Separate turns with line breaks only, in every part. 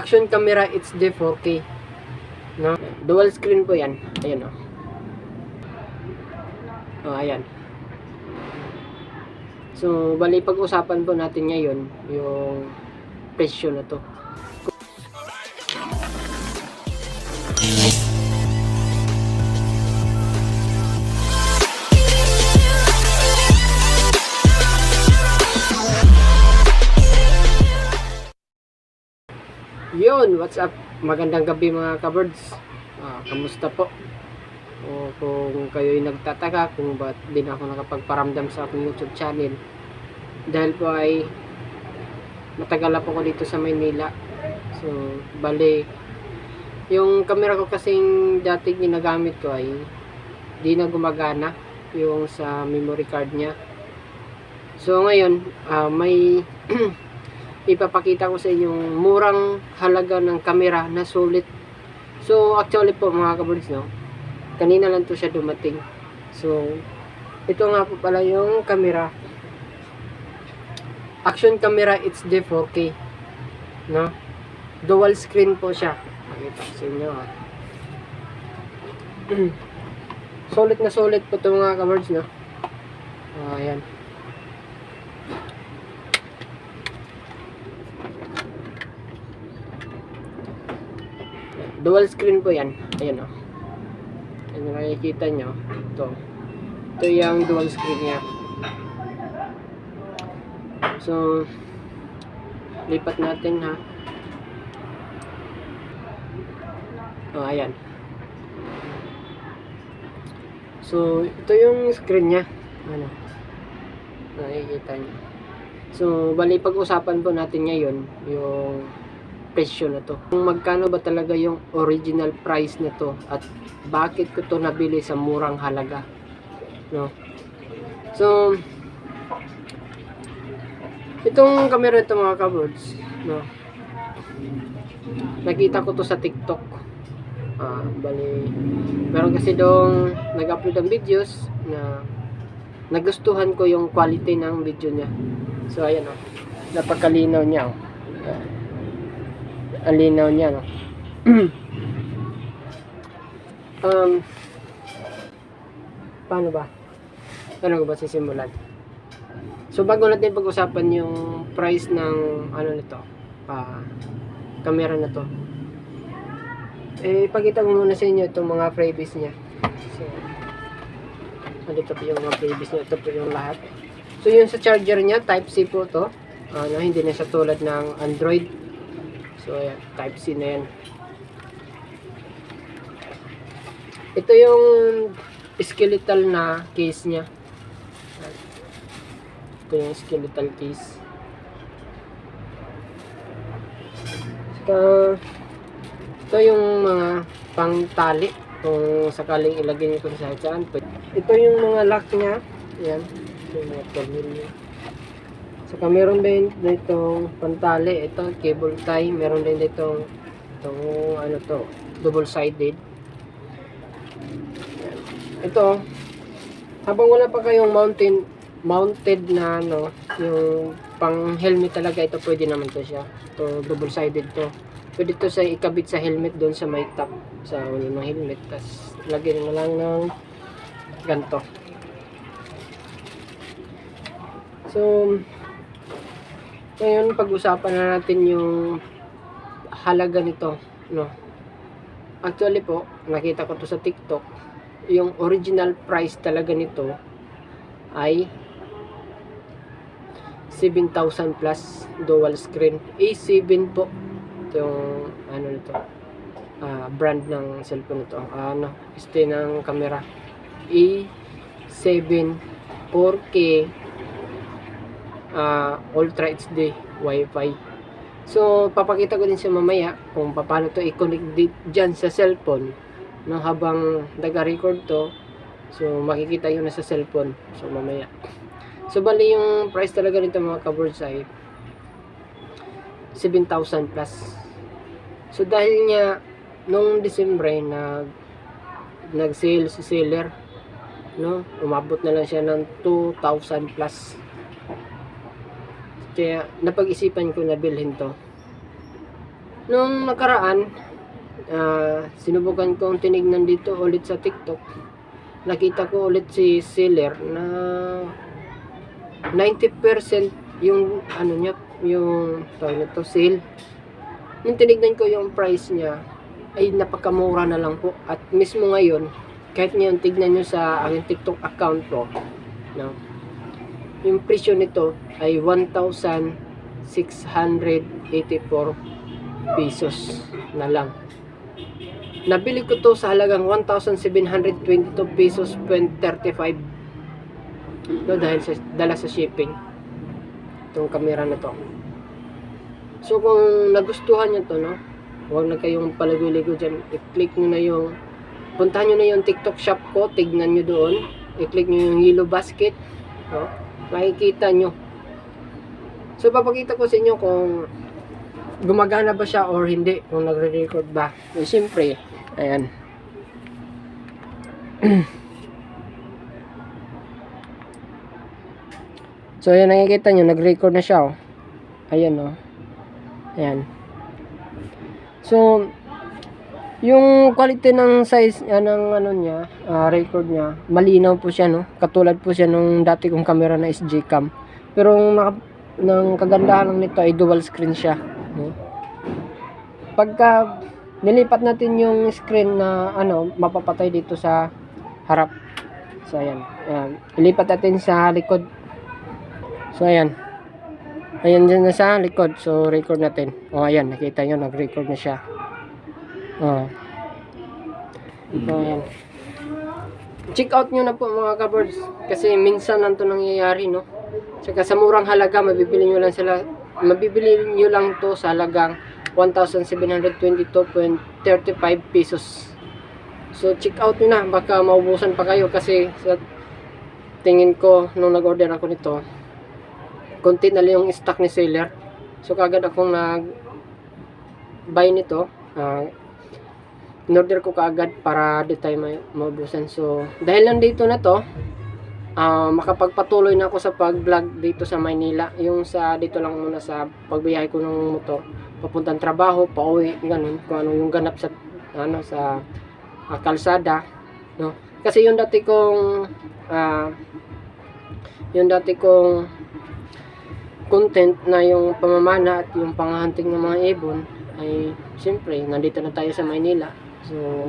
Action camera HD 4K. No? Dual screen po 'yan. Ayan oh. Oh, ayan. So, bali pag-usapan po natin ngayon yung presyo na to. Yun, what's up? Magandang gabi mga kabirds. Ah, kamusta po? O kung kayo'y nagtataka kung ba't di na ako nakapagparamdam sa aking YouTube channel. Dahil po ay matagal na po ko dito sa Maynila. So, bali, yung camera ko kasing dati ginagamit ko ay di na gumagana yung sa memory card niya. So, ngayon, ah, may ipapakita ko sa inyong murang halaga ng kamera na sulit. So, actually po mga kabulis, no? Kanina lang to siya dumating. So, ito nga po pala yung kamera. Action camera HD 4K. No? Dual screen po siya. Pakita ko sa inyo, ha? solid na solid po ito mga kabulis, no? Ah, ayan. Dual screen po yan. Ayan o yan yung nakikita nyo ito. Ito yung dual screen niya. So lipat natin ha. Oh ayan. So ito yung screen niya. Ano? Nakikita nyo. So bali pag-usapan po natin ngayon yung presyo na to. Kung magkano ba talaga yung original price na to at bakit ko to nabili sa murang halaga. No? So, itong camera ito mga kabrods, no? Nakita ko to sa TikTok. Ah, bali, meron kasi dong nag-upload ng videos na nagustuhan ko yung quality ng video niya. So, ayan o. Oh. Napakalinaw niya o. Oh ang linaw niya no? Um paano ba? Ko ba sisimulan? So bago natin pag-usapan yung price ng ano nito ah camera na to. Eh ipakita ko muna sa inyo itong mga freebies niya. So dito po yung mga freebies niya. Ito po yung lahat. So yung sa charger niya type C po to. Ano, hindi na siya tulad ng Android So, ayan, type C na yan. Ito yung skeletal na case niya. Ito yung skeletal case. Saka, ito yung mga pangtali kung sakaling ilagay niyo kung saan. Ito yung mga lock niya. Ayan. Ito yung mga tornilyo. Saka meron din ditong pantali, ito cable tie, meron din ditong itong ano to, double sided. Ito, habang wala pa kayong mountain mounted na ano, yung pang helmet talaga ito pwede naman to siya. Ito double sided to. Pwede to sa ikabit sa helmet doon sa may top sa ulo ng helmet. Tapos lagyan mo lang ng ganto. So, ngayon, pag-usapan na natin yung halaga nito, no? Actually po, nakita ko to sa TikTok, yung original price talaga nito ay 7,000 plus dual screen. A7 po. Ito yung ano nito. Uh, brand ng cellphone nito. Uh, ano, este ng camera. A7 4K uh, Ultra HD Wi-Fi. So, papakita ko din sa mamaya kung paano to i-connect dyan sa cellphone no, habang nag-record to. So, makikita yun na sa cellphone. So, mamaya. So, bali yung price talaga nito mga kaboards ay 7,000 plus. So, dahil nga nung December nag nag-sale si seller no, umabot na lang siya ng 2,000 plus. Kaya napag-isipan ko na bilhin to. Nung nakaraan, ah, sinubukan kong tinignan dito ulit sa TikTok. Nakita ko ulit si seller na 90% yung ano niya, yung tawag na to, sale. Nung tinignan ko yung price niya, ay napakamura na lang po. At mismo ngayon, kahit ngayon tignan nyo sa aking TikTok account ko, no, yung presyo nito ay 1,684 pesos na lang. Nabili ko to sa halagang 1,722 pesos 0.35 no, dahil sa, dala sa shipping itong camera na to. So kung nagustuhan nyo to, no, huwag na kayong palago-ligo dyan. I-click nyo na yung, puntahan nyo na yung TikTok shop ko, tignan nyo doon. I-click nyo yung yellow basket, no, makikita nyo. So papakita ko sa inyo kung gumagana ba siya or hindi, kung nagre-record ba. So, siyempre, ayan. So, ayan, nakikita nyo, nag-record na siya, oh. Ayan, oh. Ayan. So, yung quality ng size uh, ng ano niya, ah, record niya, malinaw po siya, no? Katulad po siya nung dati kong camera na SG cam. Pero ang naka, ng kagandahan lang nito ay dual screen siya, no? Pagka nilipat natin yung screen na ano, mapapatay dito sa harap. So, ayan. ayan. Ilipat natin sa likod. So, ayan. Ayan dyan na sa likod. So, record natin. O, ayan. Nakita nyo, nag-record na siya. O. So, ayan. Check out nyo na po mga kabirds. Kasi minsan lang to nangyayari, no? Tsaka sa murang halaga, mabibili nyo lang sila. Mabibili nyo lang to sa halagang 1,722.35 pesos. So, check out nyo na. Baka maubusan pa kayo kasi sa tingin ko, nung nag-order ako nito, konti na lang yung stock ni seller. So kagad akong nag buy nito. Uh, in-order ko kaagad para di tayo may maubusan. So dahil nandito na to, ah, makapagpatuloy na ako sa pag-vlog dito sa Maynila. Yung sa dito lang muna sa pagbiyahe ko ng motor. Papuntang trabaho, pauwi, ganun. Kung ano yung ganap sa ano sa ah, kalsada, no? Kasi yung dati kong ah, yung dati kong content na yung pamamana at yung panghunting ng mga ibon ay siyempre nandito na tayo sa Maynila so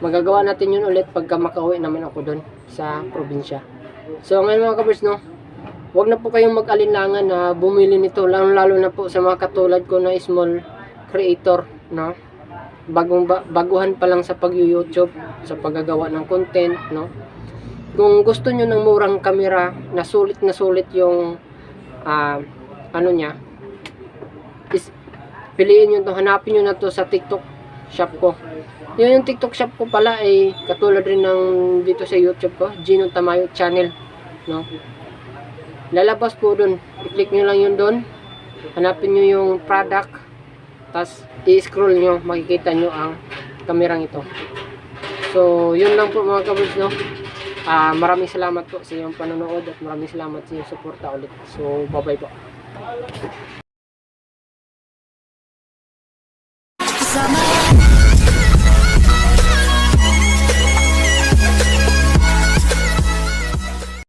magagawa natin yun ulit pagka makauwi naman ako doon sa probinsya. So ngayon mga kabers no wag na po kayong mag-alinlangan na bumili nito lalo, lalo na po sa mga katulad ko na small creator no? Bagong ba, baguhan pa lang sa pag-YouTube sa paggagawa ng content no? Kung gusto nyo ng murang kamera na sulit na sulit yung ah, ano niya is piliin nyo to hanapin nyo na to sa tiktok shop ko. Yun yung tiktok shop ko pala ay katulad rin ng dito sa youtube ko Gino Tamayo channel no? Lalabas po dun. I-click nyo lang yun dun. Hanapin nyo yung product tas i-scroll nyo makikita nyo ang kamerang ito. So yun lang po mga kabus no? Ah, maraming salamat po sa iyong panonood at maraming salamat sa iyong suporta ulit. So, bye-bye po.